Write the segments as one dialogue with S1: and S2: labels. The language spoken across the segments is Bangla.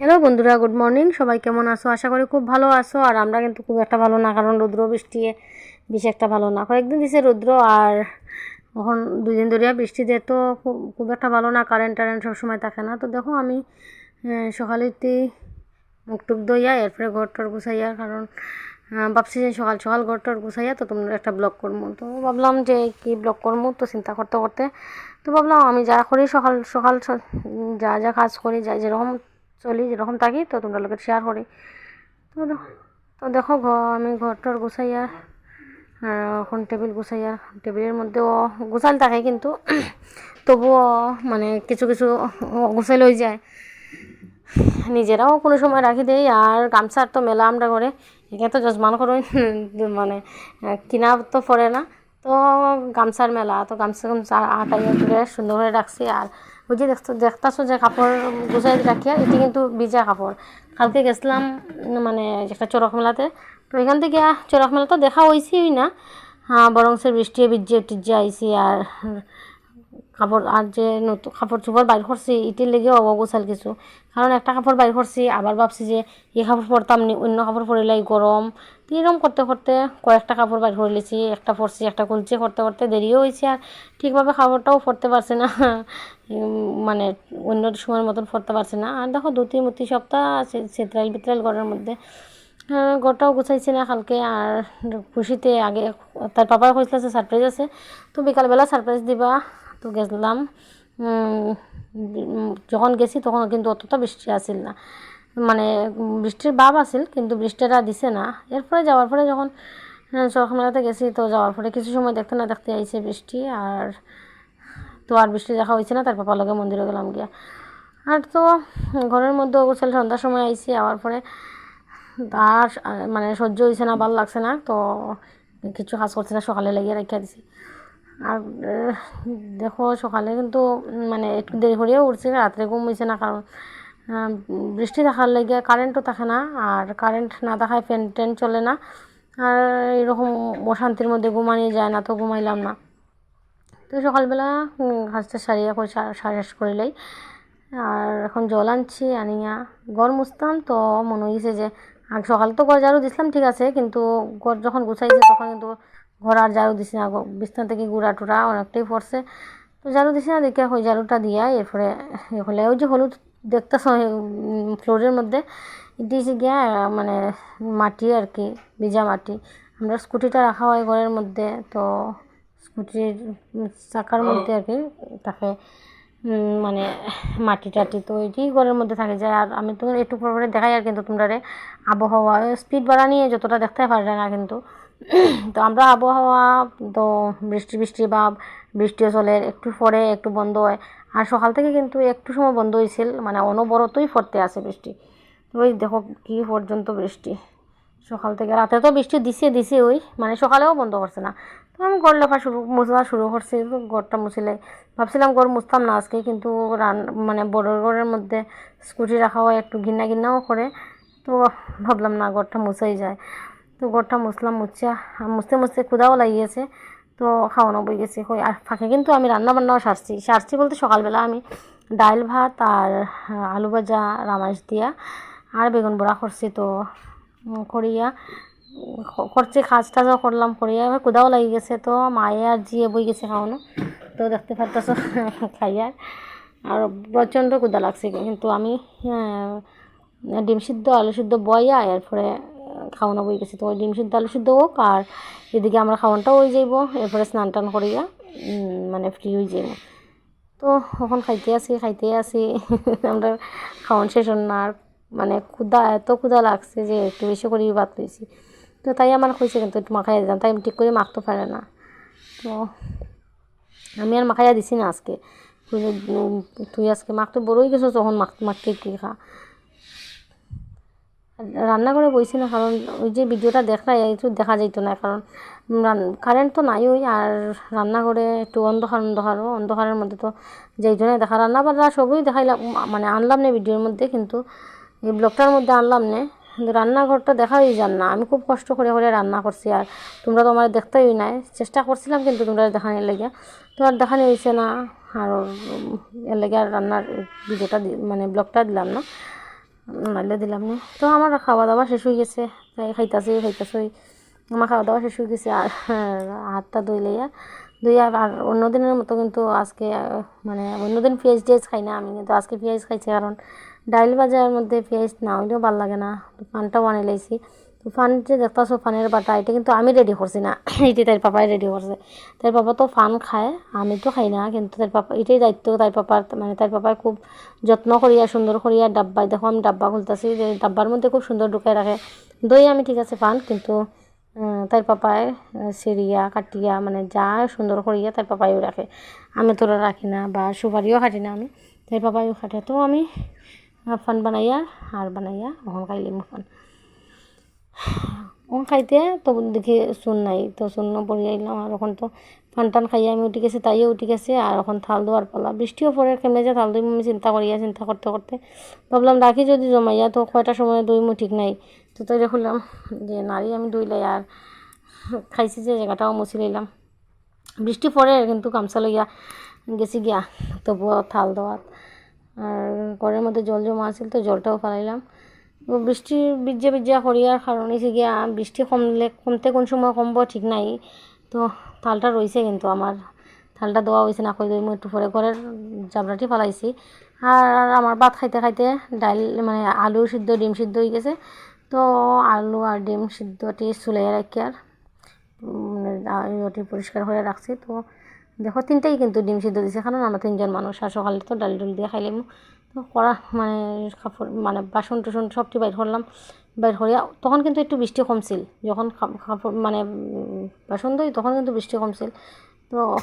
S1: হ্যালো বন্ধুরা, গুড মর্নিং। সবাই কেমন আছো? আশা করি খুব ভালো আছো। আর আমরা কিন্তু খুব একটা ভালো না, কারণ রৌদ্র, বৃষ্টি বেশি একটা ভালো না। কয়েকদিন দিছে রৌদ্র, আর এখন দুই দিন ধরিয়া বৃষ্টি দিয়ে তো খুব খুব একটা ভালো না কারেন্ট টারেন্ট সবসময় থাকে না। তো দেখো আমি সকালেতেই মুখ টুক দইয়া এরপরে ঘর টর গুছাইয়া, কারণ ভাবছি যে সকাল সকাল ঘর টর গুছাইয়া তো তোমরা একটা ব্লগ করব তো ভাবলাম যে কি ব্লগ করব তো চিন্তা করতে করতে, তো ভাবলাম আমি যা করি সকাল সকাল যা যা কাজ করি, যা যেরকম চলি যেরকম থাকি, তো তোমরা লোকের শেয়ার করি। তো তো দেখো ঘ- আমি ঘর টর গুছাইয়া এখন টেবিল গুছাইয়া টেবিলের মধ্যেও গুছাল থাকে কিন্তু, তবুও মানে কিছু কিছু গুছাই লই যায়। নিজেরাও কোনো সময় রাখি দেই, আর গামছার তো মেলা আমরা করে এখানে তো যজমান করো মানে কিনা তো পড়ে না। তো গামছার মেলা, তো গামছা গামছা আটাইয়া করে সুন্দর করে রাখছি, আর যে দেখতো দেখতাছো যে কাপড় গুছাই রাখি এটি কিন্তু ভিজা কাপড় কালকে গেছিলাম মানে একটা চোরক মেলাতে। তো এখান থেকে চোরক মেলা তো দেখা হয়েছেই না। হ্যাঁ বরং সে বৃষ্টি ভিজে টিজ্জে আইসি আর কাপড় আর যে নতুন কাপড় চোপড় বাইর করছি ইটির লেগে অবগোছাল কিছু। কারণ একটা কাপড় বাইর করছি আবার ভাবছি যে এই কাপড় পরতাম নি অন্য কাপড় পরিলে গরম। এরকম করতে করতে কয়েকটা কাপড় বাইর করে লিছি একটা পরছি একটা খুলছি করতে করতে দেরিও হয়েছে আর ঠিকভাবে কাপড়টাও পরতে পারছে না। মানে অন্য সময়ের মতন পরতে পারছে না। আর দেখো দুটি মুতি সপ্তাহ সেতরাইল বিতরাইল ঘরের মধ্যে। হ্যাঁ, ঘরটাও গুছাইছি না কালকে আর খুশিতে আগে তার কইছিল যে সারপ্রাইজ আছে। তো বিকালবেলা সারপ্রাইজ দিবা। তো গেছিলাম যখন গেছি তখন কিন্তু অতটা বৃষ্টি আসিল না। মানে বৃষ্টির ভাব আসিল কিন্তু বৃষ্টিটা দিছে না। এরপরে যাওয়ার পরে যখন চরক মেলাতে গেছি তো যাওয়ার পরে কিছু সময় দেখতে না দেখতে আইছে বৃষ্টি আর তো আর বৃষ্টি দেখা হয়েছে না, তার পাপার লগে মন্দিরে গেলাম গিয়া। আর তো ঘরের মধ্যে গোছাল সন্ধ্যার সময় আইছি, আওয়ার পরে আর মানে সহ্য হয়েছে না, ভালো লাগছে না, তো কিছু কাজ করছে না, সকালে লেগে রেখে দিছি। আর দেখো, সকালে কিন্তু মানে একটু দেরি করেও উঠছি, রাত্রে ঘুম হয়েছে না, কারণ বৃষ্টি থাকার লেগে কারেন্টও থাকে না, আর কারেন্ট না থাকায় ফ্যান ট্যান চলে না, আর এরকম অশান্তির মধ্যে ঘুমানি যায় না, তো ঘুমাইলাম না। তো সকালবেলা হাঁসটা সারিয়া করে শেষ করিলেই আর এখন জল আনছি, আনিয়া ঘর মুছতাম, তো মনে হয়েছে যে সকাল তো ঘর ঝাড়ু দিছিলাম, ঠিক আছে, কিন্তু ঘর যখন গুছাইছে, তখন কিন্তু ঘর আর ঝাড়ু দিছি না বিছনা থেকে গুড়া টুড়া অনেকটাই পড়ছে। তো ঝাড়ু দিছি না, দেখে ওই ঝাড়ুটা দিয়া এরপরে হলে, ওই যে হলুদ দেখতেছ ফ্লোরের মধ্যে দিয়েছি গিয়া মানে মাটি আর কি, ভিজা মাটি। আমরা স্কুটিটা রাখা হয় ঘরের মধ্যে, তো স্কুটির চাকার মধ্যে আর কি, তাকে মানে মাটি টাটি, তো এটি ঘরের মধ্যে থাকে যায়। আর আমি তো একটু পরে দেখাই আর কিন্তু তোমরা আবহাওয়া স্পিড বাড়া নিয়ে যতটা দেখতে পারে না কিন্তু। তো আমরা আবহাওয়া, তো বৃষ্টি বৃষ্টি বা বৃষ্টিও চলে একটু পরে একটু বন্ধ হয়। আর সকাল থেকে কিন্তু একটু সময় বন্ধ হয়েছিল মানে অনবরতই পড়তে আসে বৃষ্টি। ওই দেখো কি পর্যন্ত বৃষ্টি। সকাল থেকে রাতে তো বৃষ্টি দিছে দিছে ওই মানে সকালেও বন্ধ করছে না। তো আমি গড় লেখা শুরু মুছলা শুরু করছি ঘরটা মুছিলে। ভাবছিলাম ঘর মুছতাম না আজকে, কিন্তু রান মানে বড় ঘরের মধ্যে স্কুটি রাখা হয়, একটু ঘিন্না ঘিন্নাও করে। তো ভাবলাম না, ঘরটা মুছাই যায়। তো গোটা মুছলাম মুছা মুছতে মুছতে ক্ষুদাও লাগিয়েছে, তো খাওয়ানো বই গেছে। কই, আর ফাঁকে কিন্তু আমি রান্না বান্নাও সারছি। সারছি বলতে সকালবেলা আমি ডাল ভাত আর আলু ভাজা, রামাইশ দিয়া আর বেগুন বড়া করছি। তো করিয়া করছি, কাজ টাজও করলাম, করিয়া এবার কুদাও লাগি গেছে। তো মায়ে আর জিয়ে বই গেছে খাওয়ানো। তো দেখতে পারতেছ খাইয়ার আর প্রচণ্ড কুদা লাগছে। কিন্তু আমি ডিম সিদ্ধ, আলু সিদ্ধ বইয়া, এরপরে খাওয়ানো বই গেছে, তো ওই ডিম সিদ্ধ, আলু সিদ্ধ হোক, আর এদিকে আমরা খাওয়ানটাও হয়ে যাইব, এরপরে স্নান টান করিয়া মানে ফ্রি হয়ে যাইব। তো এখন খাইতে আসি খাইতে আসি, আমরা খাওয়ান শেষ না, আর মানে ক্ষুদা এত ক্ষুদা লাগছে যে একটু বেশি করে ভাত পেয়েছি তো তাই আমার হয়েছে কিন্তু একটু মাখাইয়া দিলাম তাই ঠিক করে মাখতে পারে না। তো আমি আর মাখাইয়া দিছি না আজকে। তুই আজকে মাখতে বড়ই গেছো তখন মাখ, মাখতে কি খা? রান্না করে বইছি না, কারণ ওই যে ভিডিওটা দেখা একটু দেখা যাইত না, কারণ কারেন্ট তো নাই ওই আর রান্না করে একটু অন্ধকার, অন্ধকারও, অন্ধকারের মধ্যে তো যেই জন্য দেখা। রান্না বান্না সবই দেখাইলাম মানে আনলাম না ভিডিওর মধ্যে, কিন্তু এই ব্লগটার মধ্যে আনলাম না। কিন্তু রান্নাঘরটা দেখাই যান না, আমি খুব কষ্ট করে করে রান্না করছি, আর তোমরা তো আমার দেখতেই নাই। চেষ্টা করছিলাম, কিন্তু তোমরা দেখানোর লেগে। তো আর দেখানো হয়েছে না, আর এর লেগে আর রান্নার ভিডিওটা মানে ব্লগটা দিলাম না। নাইলে দিলাম নি তো আমার খাওয়া দাওয়া শেষ হয়ে গেছে। তাই খাইতাছি খাইতাছি। আমার খাওয়া দাওয়া শেষ হয়ে গেছে, আর হাতটা ধুই লইয়া। দুই আর অন্য দিনের মতো কিন্তু আজকে মানে অন্যদিন পেঁয়াজ টেয়াজ খাই না আমি, কিন্তু আজকে পেঁয়াজ খাইছি। কারণ ডাইল ভাজার মধ্যে পেঁয়াজ না হইলেও ভালো লাগে না। পানটাও বানিয়ে লাইছি। ফান যে দেখতেছো ফানের বাটা, এটা কিন্তু আমি রেডি করছি না। এটি তার পাপাই রেডি করছে। তার পাপা তো ফান খায় আমি তো খাই না, কিন্তু তার পাপা এটাই দায়িত্ব তার পাপার মানে তার পাপায় খুব যত্ন করিয়া সুন্দর করিয়া ডাব্বায় দেখো আমি ডাব্বা খুলতেছি ডাব্বার মধ্যে খুব সুন্দর ঢুকাই রাখে। দই আমি ঠিক আছে পান কিন্তু তার পাপায় সিরিয়া কাটিয়া মানে যা সুন্দর করিয়া তার পাপাইও রাখে আমি তোরা রাখি না, বা সুপারিও খাটি না আমি। তার পাপাইও খাটে তো আমি ফান বানাইয়া আর বানাইয়া ওখান খাইলিম ফান। ও খাইতে তো দেখি চুন নাই, তো চুন পড়ে আইলাম আর ওখান তো ফান টান খাইয়া আমি উঠে গেছি, তাইও উঠে গেছে আর এখন থাল দোয়ার পালা। বৃষ্টিও পড়ে, কেমনে যে থাল দই আমি চিন্তা করিয়া চিন্তা করতে করতে ভাবলাম রাখি যদি জমাইয়া, তো কয়টার সময় দই মু ঠিক নাই। তো তাই দেখলাম যে নারী আমি দইলাই আর খাইছি যে জায়গাটাও মুছি লইলাম। বৃষ্টি পড়ে কিন্তু গামছা লইয়া গেছি গিয়া, তবুও থাল দেওয়াত আর ঘরের মধ্যে জল জমা আছিল তো জলটাও ফেলাইলাম। বৃষ্টি বিজ্জা বিজ্জা করিয়ার কারণে হচ্ছে গিয়া, বৃষ্টি কমলে কমতে কোন সময় কমবো ঠিক নাই। তো থালটা রয়েছে কিন্তু আমার থালটা দেওয়া হয়েছে না কই মই একটু পরে ঘরের জাবরাটি ফেলাইছি আর আমার ভাত খাইতে খাইতে ডাইল মানে আলু সিদ্ধ, ডিম সিদ্ধ হয়ে গেছে। তো আলু আর ডিম সিদ্ধটি চুলাই রাখি আর রুটি পরিষ্কার করে রাখছি তো দেখো, তিনটাই কিন্তু ডিম সিদ্ধ দিছে। কারণ আমরা তিনজন মানুষ আর সকালে তো ডাল ডুল দিয়ে খাইলাম তো মানে কাপড় মানে বাসন টুসন সবটি বাইর করলাম বাইর করিয়া তখন কিন্তু একটু বৃষ্টি কমছিল। যখন কাপ- কাপড় মানে বাসন ধুই তখন কিন্তু বৃষ্টি কমছিল। তো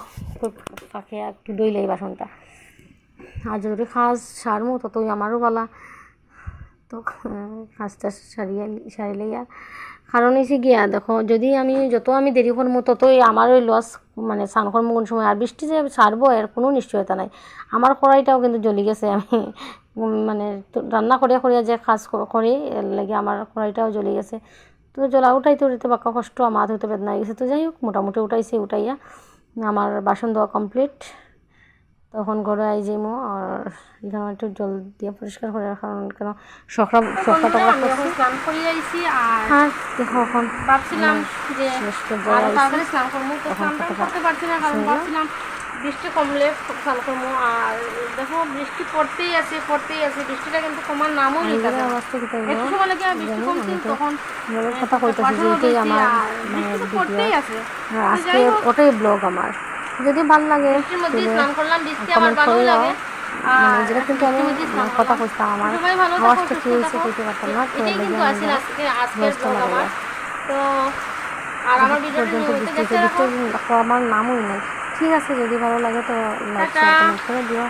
S1: ফাঁকে একটু দইলাই বাসনটা। আর যদি খাস সারমু ততই আমারও বলা তো কাজটা সারিয়ে, সারিলেই আর কারণ হয়েছে গিয়া, দেখো, যদি আমি যত আমি দেরি করব ততই আমার ওই লস মানে স্নান করব কোন সময় আর বৃষ্টি যে ছাড়বো এর কোনো নিশ্চয়তা নাই। আমার কড়াইটাও কিন্তু জ্বলি গেছে, আমি মানে তো রান্না করিয়া করিয়া যে কাজ করি এর লাগে আমার কড়াইটাও জ্বলি গেছে। তো জ্বলা উঠাইতে উঠাইতে বাক্কা কষ্ট আমার হইতে বেদনা হয়ে গেছে। তো যাই হোক, মোটামুটি উঠাইছি, উঠাইয়া আমার বাসন দেওয়া কমপ্লিট তখন ঘরে আই যাইমো আর এখানে একটু জল দিয়ে পরিষ্কার করে কারণ কেন সকাল সকাল
S2: আমি স্নান করে আইছি আর
S1: আর দেখো এখন
S2: ভাবছিলাম যে
S1: শেষ পর্যায়ে আরও।
S2: তাড়াতাড়ি স্নান করব তো স্নান করতে পারছি না কারণ ভাবছিলাম বৃষ্টি কমলে স্নান করব আর দেখো বৃষ্টি পড়তেই আছে পড়তেই আছে বৃষ্টিটা কিন্তু কমার নামও নিতে
S1: এই অবস্থা
S2: একটু সময় লাগে বৃষ্টি কমছিল তখন।
S1: কথা কইতেছি যে আমার মানে
S2: বৃষ্টি পড়তেই আছে।
S1: আজকে ওটাই ব্লগ আমার। যদি ভালো লাগে কমেন্ট
S2: ভালো
S1: মানে যেটা কিন্তু আমি কথা আমার আওয়াজটা কি হয়েছে পারতাম না তো লেগে। লাগে। পর্যন্ত আমার নামই নেই। ঠিক আছে যদি ভালো লাগে তো লাইক। কমেন্ট করে দিও।